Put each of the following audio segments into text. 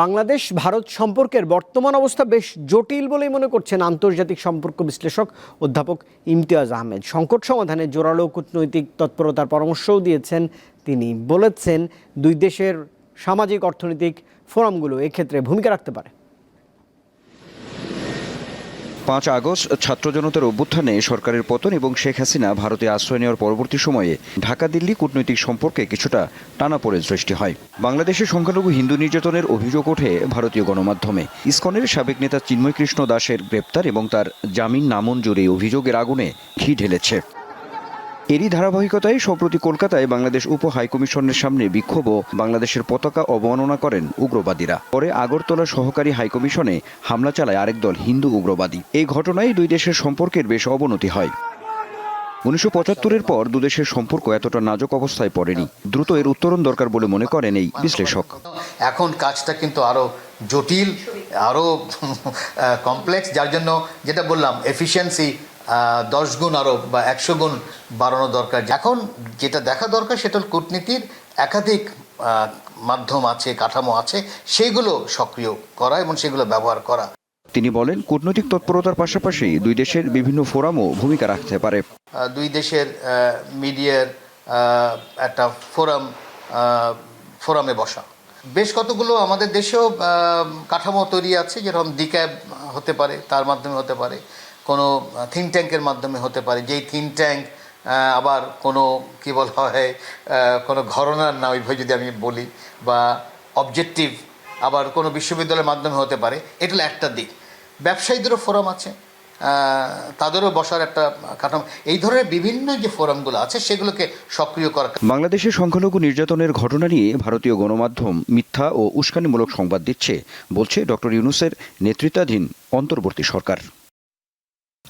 বাংলাদেশ, ভারত সম্পর্কের বর্তমান অবস্থা বেশ জটিল বলেই মনে করছেন আন্তর্জাতিক সম্পর্ক বিশ্লেষক অধ্যাপক ইমতিয়াজ আহমেদ। সংকট সমাধানে জোরালো কূটনৈতিক তৎপরতার পরামর্শও দিয়েছেন তিনি। বলেছেন, দুই দেশের সামাজিক অর্থনৈতিক ফোরামগুলো এক্ষেত্রে ভূমিকা রাখতে পারে। পাঁচ আগস্ট ছাত্র জনতার অভ্যুত্থানে সরকারের পতন এবং শেখ হাসিনা ভারতে আশ্রয় নেওয়ার পরবর্তী সময়ে ঢাকা দিল্লি কূটনৈতিক সম্পর্কে কিছুটা টানাপোড়েন সৃষ্টি হয়। বাংলাদেশে সংখ্যালঘু হিন্দু নির্যাতনের অভিযোগ ওঠে ভারতীয় গণমাধ্যমে। ইস্কনের সাবেক নেতা চিন্ময় কৃষ্ণ দাসের গ্রেপ্তার এবং তার জামিন নামঞ্জুর এই অভিযোগের আগুনে ঘি ঢেলেছে। এরই ধারাবাহিকতায় সম্প্রতি কলকাতায় বাংলাদেশ উপ হাইকমিশনের সামনে বিক্ষোভ ও বাংলাদেশের পতাকা অবমাননা করেন উগ্রবাদীরা। পরে আগরতলা সহকারী হাইকমিশনে হামলা চালায় আরেক দল হিন্দু উগ্রবাদী। এই ঘটনায় দুই দেশের সম্পর্কের বেশ অবনতি হয়। উনিশশো পঁচাত্তরের পর দুদেশের সম্পর্ক এতটা নাজক অবস্থায় পড়েনি। দ্রুত এর উত্তরণ দরকার বলে মনে করেন এই বিশ্লেষক। এখন কাজটা কিন্তু আরও জটিল আরও কমপ্লেক্স যার জন্য যেটা বললাম এফিসিয়েন্সি দশ গুণ আরও বা একশো গুণ বাড়ানো দরকার। এখন যেটা দেখা দরকার সেটা হল কূটনীতির একাধিক মাধ্যম আছে কাঠামো আছে সেইগুলো সক্রিয় করা এবং সেগুলো ব্যবহার করা। তিনি বলেন কূটনৈতিক তৎপরতার পাশাপাশি দুই দেশের বিভিন্ন ফোরামও ভূমিকা রাখতে পারে। দুই দেশের মিডিয়ার একটা ফোরাম ফোরামে বসা। বেশ কতগুলো আমাদের দেশেও কাঠামো তৈরি আছে যেরকম ডিক্যাব হতে পারে তার মাধ্যমে হতে পারে। কোনো থিঙ্ক ট্যাঙ্কের মাধ্যমে হতে পারে। যেই থিঙ্ক ট্যাঙ্ক আবার কোনো, কী বলা হয় কোনো ঘরনার না ওইভাবে যদি আমি বলি, বা অবজেক্টিভ আবার কোনো বিশ্ববিদ্যালয়ের মাধ্যমে হতে পারে, এটা একটা দিক। ব্যবসায়ীদেরও ফোরাম আছে তাদেরও বসার একটা কাঠামো। এই ধরনের বিভিন্ন যে ফোরামগুলো আছে, সেগুলোকে সক্রিয় করা বাংলাদেশের সংখ্যালঘু নির্যাতনের ঘটনা নিয়ে ভারতীয় গণমাধ্যম মিথ্যা ও উস্কানিমূলক সংবাদ দিচ্ছে, বলছে ডক্টর ইউনুসের নেতৃত্বাধীন অন্তর্বর্তী সরকার।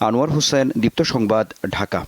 আনোয়ার হোসেন দীপ্ত সংবাদ ঢাকা।